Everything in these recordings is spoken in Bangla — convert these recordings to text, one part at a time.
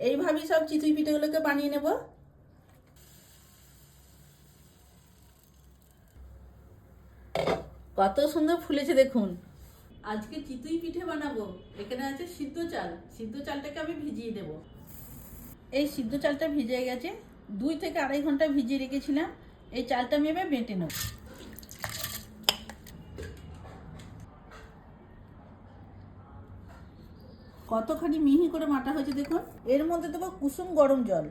এইভাবেই সব চিতই পিঠেগুলোকে বানিয়ে নেব। কত সুন্দর ফুলেছে দেখুন। আজকে চিতই পিঠে বানাবো। এখানে আছে সিদ্ধ চাল। সিদ্ধ চালটাকে আমি ভিজিয়ে দেব। এই সিদ্ধ চালটা ভিজে গেছে। দুই থেকে আড়াই ঘণ্টা ভিজিয়ে রেখেছিলাম। এই চালটা আমি এবার বেটে নেব। কতখানি মিহি করে মাটা হয়েছে দেখুন। এর মধ্যে দেবো কুসুম গরম জল।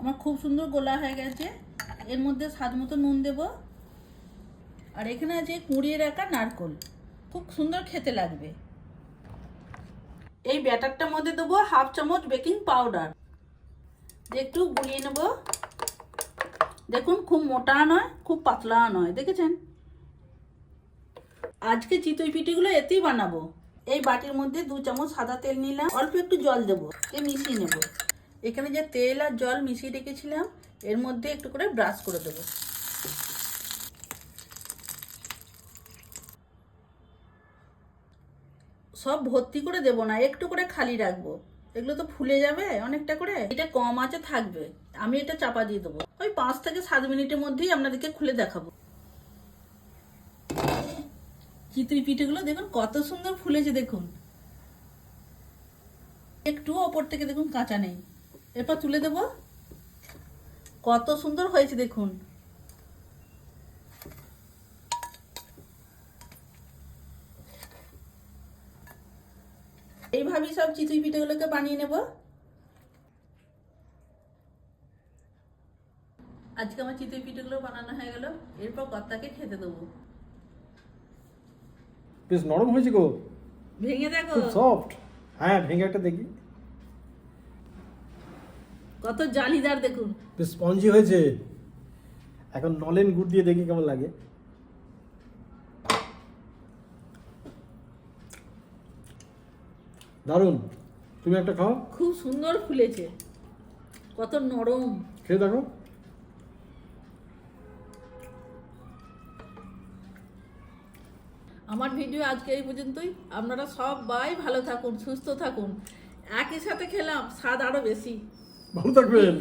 আমার খুব সুন্দর গোলা হয়ে গেছে। এর মধ্যে স্বাদ মতো নুন দেব। আর এখানে আছে কুড়িয়ে রাখা নারকোল। খুব সুন্দর খেতে লাগবে। এই ব্যাটারটার মধ্যে দেবো হাফ চামচ বেকিং পাউডার। একটু গুলিয়ে নেব। দেখুন খুব মোটা নয়, খুব পাতলা নয়, দেখেছেন? আজকে চিতই পিঠেগুলো এতেই বানাবো। এই বাটির মধ্যে দু চামচ সাদা তেল নিলাম, অল্প একটু জল দেবো, এ মিশিয়ে নেব। এখানে যে তেল আর জল মিশিয়ে রেখেছিলাম, এর মধ্যে একটু করে ব্রাশ করে দেবো। সব ভর্তি করে দেব না, একটু করে খালি রাখব। এগুলো তো ফুলে যাবে অনেকটা করে। এটা কম আছে থাকবে, আমি এটা চাপা দিয়ে দেবো। ওই পাঁচ থেকে সাত মিনিটের মধ্যেই আপনাদেরকে খুলে দেখাবো। চিতই পিঠেগুলো দেখুন, কত সুন্দর ফুলেছে দেখুন। একটু ওপর থেকে দেখুন কাঁচা নেই। এরপর তুলে দেব। কত সুন্দর হয়েছে দেখুন। এইভাবেই সব চিতই পিঠেগুলোকে বানিয়ে নেব। আজকে আমার চিতই পিঠেগুলো বানানো হয়ে গেল। এরপর কর্তাকে খেতে দেবো। বেশ নরম হয়েছে গো। ভেঙে দেখো। খুব সফট হ্যাঁ ভেঙে একটা দেখি। কত জালিদার দেখুন। বেশ স্পঞ্জি হয়েছে। এখন নলেন গুড় দিয়ে দেখি কেমন লাগে। দারুণ। তুমি একটা খাও। খুব সুন্দর ফুলেছে। কত নরম। খেয়ে দেখো। আমার ভিডিও আজকে এই পর্যন্তই। আপনারা সবাই ভালো থাকুন, সুস্থ থাকুন। একই সাথে খেলাম, স্বাদ আরও বেশি। ভালো থাকবেন।